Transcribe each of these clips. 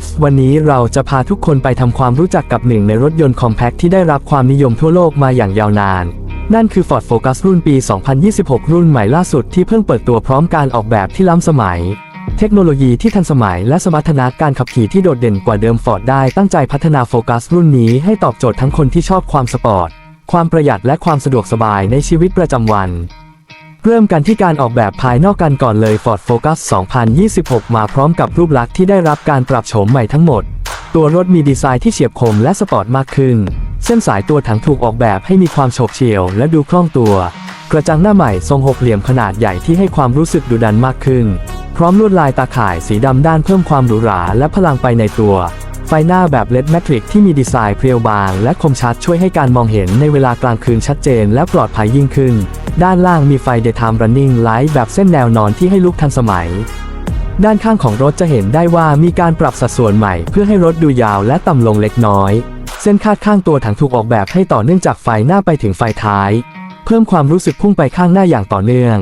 X วันนี้เราจะพาทุกคนไปทำความรู้จักกับหนึ่งในรถยนต์ Compact ที่ได้รับความนิยมทั่วโลกมาอย่างยาวนาน นั่นคือ Ford Focus รุ่นปี 2026 รุ่นใหม่ล่าสุดที่เพิ่งเปิดตัวพร้อมการออกแบบที่ล้ำสมัย เทคโนโลยีที่ทันสมัยและสมรรถนะการขับขี่ที่โดดเด่นกว่าเดิม Ford ได้ตั้งใจพัฒนา Focus รุ่นนี้ให้ตอบโจทย์ทั้งคนที่ชอบความสปอร์ต ความประหยัดและความสะดวกสบายในชีวิตประจำวัน เริ่มกันที่การออกแบบภายนอกกันก่อนเลย Ford Focus 2026 มาพร้อมกับรูปลักษณ์ที่ได้รับการปรับโฉมใหม่ทั้งหมด ตัวรถมีดีไซน์ที่เฉียบคมและสปอร์ตมากขึ้น เส้นสายตัวถังถูกออกแบบให้มีความโฉบเฉี่ยวและดูคล่องตัว กระจังหน้าใหม่ทรงหกเหลี่ยมขนาดใหญ่ที่ให้ความรู้สึกดุดันมากขึ้น พร้อมลวดลายตาข่ายสีดำด้านเพิ่มความหรูหราและพลังไปในตัว ฟหน้าแบบเลดแมทริกที่มีดีไซน์เพรียวบาง และคมชัดช่วยให้การมองเห็นในเวลากลางคืนชัดเจนและปลอดภัยยิ่งขึ้น ด้านล่างมีไฟ Daytime Running Light แบบเส้นแนวนอนที่ให้ลุกทันสมัย ด้านข้างของรถจะเห็นได้ว่ามีการปรับสัดส่วนใหม่ เพื่อให้รถดูยาวและต่ำลงเล็กน้อย เส้นคาดข้างตัวถังถูกออกแบบให้ต่อเนื่องจากไฟหน้าไปถึงไฟท้าย เพิ่มความรู้สึกพุ่งไปข้างหน้าอย่างต่อเนื่อง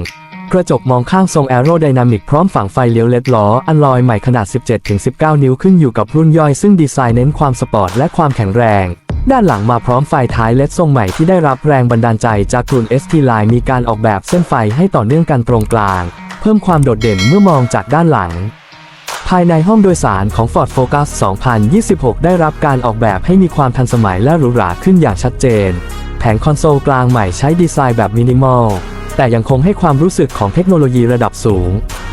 กระจกมองข้างทรงแอโรไดนามิกพร้อมฝังไฟเลี้ยวเล็ดล้ออันลอยใหม่ขนาด 17-19 นิ้วขึ้นอยู่กับรุ่นย่อยซึ่งดีไซน์เน้นความสปอร์ตและความแข็งแรงด้านหลังมาพร้อมไฟท้ายเลดทรงใหม่ที่ได้รับแรงบันดาลใจจากกลุ่น ST Line มีการออกแบบเส้นไฟให้ต่อเนื่องกันตรงกลาง เพิ่มความโดดเด่นเมื่อมองจากด้านหลัง ภายในห้องโดยสารของ Ford Focus 2026 ได้รับการออกแบบให้มีความทันสมัยและหรูหราขึ้นอย่างชัดเจน แผงคอนโซลกลางใหม่ใช้ดีไซน์แบบมินิมอล แต่ยังคงให้ความรู้สึกของเทคโนโลยีระดับสูง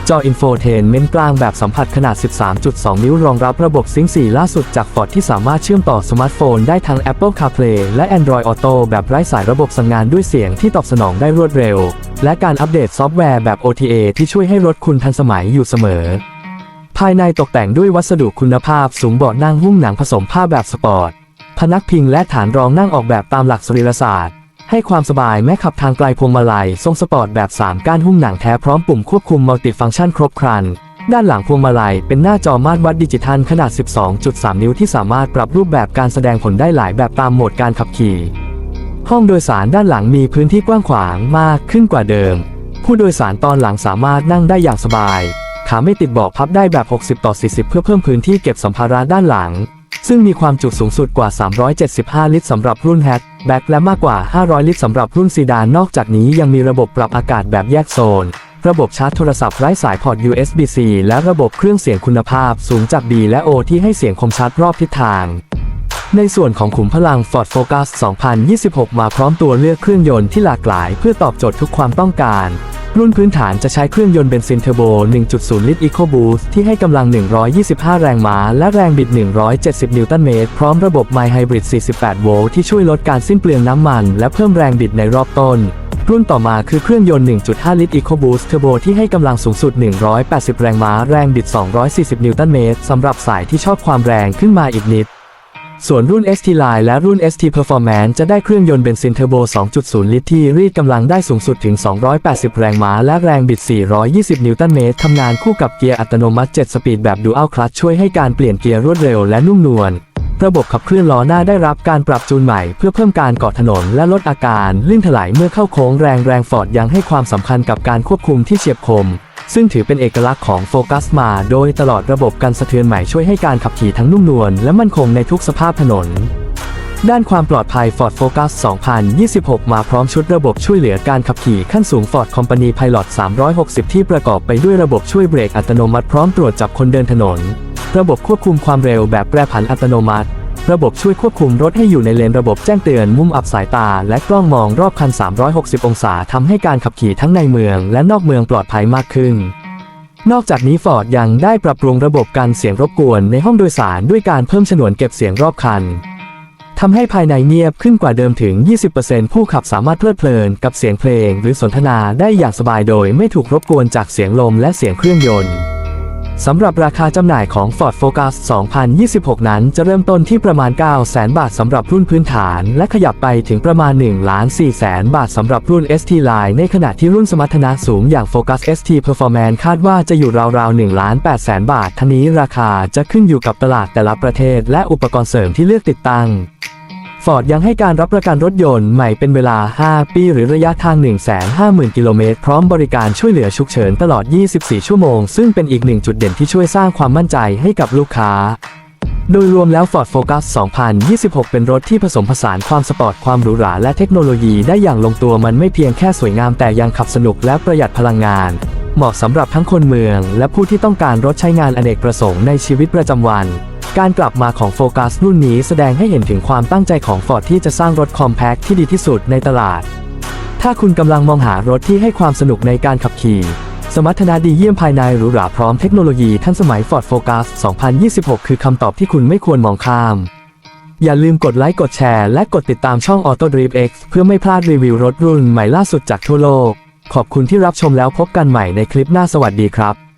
จออินโฟเทนเมนต์กลางแบบสัมผัสขนาด 13.2 นิ้วรองรับระบบซิงค์4ล่าสุดจาก Ford ที่สามารถเชื่อมต่อสมาร์ทโฟนได้ทั้ง Apple CarPlay และ Android Auto แบบไร้สายระบบสั่งงานด้วยเสียงที่ตอบสนองได้รวดเร็ว และการอัปเดตซอฟต์แวร์แบบ OTA ที่ช่วยให้รถคุณทันสมัยอยู่เสมอ ภายในตกแต่งด้วยวัสดุคุณภาพสูงเบาะนั่งหุ้มหนังผสมผ้าแบบสปอร์ตพนักพิงและฐานรองนั่งออกแบบตามหลักสรีรศาสตร์ ให้ความสบายแม้ขับทางไกลพวงมาลัย ทรงสปอร์ตแบบ 3 ก้านหุ้มหนังแท้พร้อมปุ่มควบคุมมัลติฟังก์ชันครบครัน ด้านหลังพวงมาลัยเป็นหน้าจอมาตรวัดดิจิทัลขนาด 12.3 นิ้วที่สามารถปรับรูปแบบการแสดงผลได้หลายแบบตามโหมดการขับขี่ ห้องโดยสารด้านหลังมีพื้นที่กว้างขวางมากขึ้นกว่าเดิม ผู้โดยสารตอนหลังสามารถนั่งได้อย่างสบาย ขาไม่ติดเบาะพับได้แบบ 60 ต่อ 40 เพื่อเพิ่มพื้นที่เก็บสัมภาระด้านหลัง ซึ่งมีความจุสูงสุดกว่า 375 ลิตรสำหรับรุ่นแฮช แบ็กและมากกว่า 500 ลิตรสำหรับรุ่นซีดานนอกจากนี้ยังมีระบบปรับอากาศแบบแยกโซน ระบบชาร์จโทรศัพท์ไร้สายพอร์ต USB-C และระบบเครื่องเสียงคุณภาพสูงจาก B และ O ที่ให้เสียงคมชัดรอบทิศทาง ในส่วนของขุมพลัง Ford Focus 2026 มาพร้อมตัวเลือกเครื่องยนต์ที่หลากหลาย เพื่อตอบโจทย์ทุกความต้องการ รุ่นพื้นฐานจะใช้เครื่องยนต์เบนซินเทอร์โบ 1.0 ลิตร EcoBoost ที่ให้กำลัง 125 แรงม้า และแรงบิด 170 นิวตันเมตร พร้อมระบบ My Hybrid 48 โวลต์ที่ช่วยลดการสิ้นเปลืองน้ำมัน และเพิ่มแรงบิดในรอบต้น รุ่นต่อมาคือเครื่องยนต์ 1.5 ลิตร EcoBoost Turbo ที่ให้กำลังสูงสุด 180 แรงม้า แรงบิด 240 นิวตันเมตรสำหรับสายที่ชอบความแรงขึ้นมาอีกนิด ส่วนรุ่น ST Line และรุ่น ST Performance จะได้เครื่องยนต์เบนซินเทอร์โบ 2.0 ลิตรที่รีดกำลังได้สูงสุดถึง 280 แรงม้า และแรงบิด 420 นิวตันเมตรทำงานคู่กับเกียร์อัตโนมัติ 7 สปีดแบบ Dual Clutch ช่วยให้การเปลี่ยนเกียร์รวดเร็วและนุ่มนวลระบบขับเคลื่อนล้อหน้าได้รับการปรับจูนใหม่เพื่อเพิ่มการเกาะถนนและลดอาการลื่นถลายเมื่อเข้าโค้งแรงแรงฟอร์ดยังให้ความสำคัญกับการควบคุมที่เฉียบคม ซึ่งถือเป็นเอกลักษณ์ของโฟกัสมาโดยตลอดระบบการสะเทือนใหม่ช่วยให้การขับขี่ทั้งนุ่มนวลและมั่นคงในทุกสภาพถนน ด้านความปลอดภัย Ford Focus 2026 มาพร้อมชุดระบบช่วยเหลือการขับขี่ขั้นสูง Ford Company Pilot 360 ที่ประกอบไปด้วยระบบช่วยเบรกอัตโนมัติพร้อมตรวจจับคนเดินถนน ระบบควบคุมความเร็วแบบแปรผันอัตโนมัติ ระบบช่วยควบคุมรถให้อยู่ในเลนระบบแจ้งเตือนมุมอับสายตา และกล้องมองรอบคัน 360 องศาทำให้การขับขี่ทั้งในเมือง และนอกเมืองปลอดภัยมากขึ้น นอกจากนี้ฟอร์ดยังได้ปรับปรุงระบบการเสียงรบกวนในห้องโดยสารด้วยการเพิ่มฉนวนเก็บเสียงรอบคันทำให้ภายในเงียบขึ้นกว่าเดิมถึง 20%ผู้ขับสามารถเพลิดเพลินกับเสียงเพลง หรือสนทนาได้อย่างสบายโดยไม่ถูกรบกวนจากเสียงลมและเสียงเครื่องยนต์ สำหรับราคาจำหน่ายของ Ford Focus 2026 นั้นจะเริ่มต้นที่ประมาณ 9 0 0 0 0 บาทสำหรับรุ่นพื้นฐาน และขยับไปถึงประมาณ1,400,000บาทสำหรับรุ่น ST Line ในขณะที่รุ่นสมรรถนะสูงอย่าง Focus ST Performance คาดว่าจะอยู่ราวๆ1,800,000บาททั้งนี้ราคาจะขึ้นอยู่กับตลาดแต่ละประเทศและอุปกรณ์เสริมที่เลือกติดตั้ง Ford ยังให้การรับประกันรถยนต์ใหม่เป็นเวลา 5 ปีหรือระยะทาง 150,000 กิโลเมตร พร้อมบริการช่วยเหลือฉุกเฉินตลอด 24 ชั่วโมง ซึ่งเป็นอีกหนึ่งจุดเด่นที่ช่วยสร้างความมั่นใจให้กับลูกค้า โดยรวมแล้ว Ford Focus 2026 เป็นรถที่ผสมผสานความสปอร์ต ความหรูหรา และเทคโนโลยีได้อย่างลงตัวมันไม่เพียงแค่สวยงามแต่ยังขับสนุกและประหยัดพลังงาน เหมาะสำหรับทั้งคนเมือง และผู้ที่ต้องการรถใช้งานอเนกประสงค์ในชีวิตประจำวัน การกลับมาของ Focus รุ่นนี้แสดงให้เห็นถึงความตั้งใจของ Ford ที่จะสร้างรถคอมแพคที่ดีที่สุดในตลาด ถ้าคุณกำลังมองหารถที่ให้ความสนุกในการขับขี่ สมรรถนะดีเยี่ยมภายในหรูหราพร้อมเทคโนโลยีทันสมัย Ford Focus 2026 คือคำตอบที่คุณไม่ควรมองข้าม อย่าลืมกดไลค์กดแชร์และกดติดตามช่อง Auto Drive X เพื่อไม่พลาดรีวิวรถรุ่นใหม่ล่าสุดจากทั่วโลก ขอบคุณที่รับชมแล้วพบกันใหม่ในคลิปหน้าสวัสดีครับ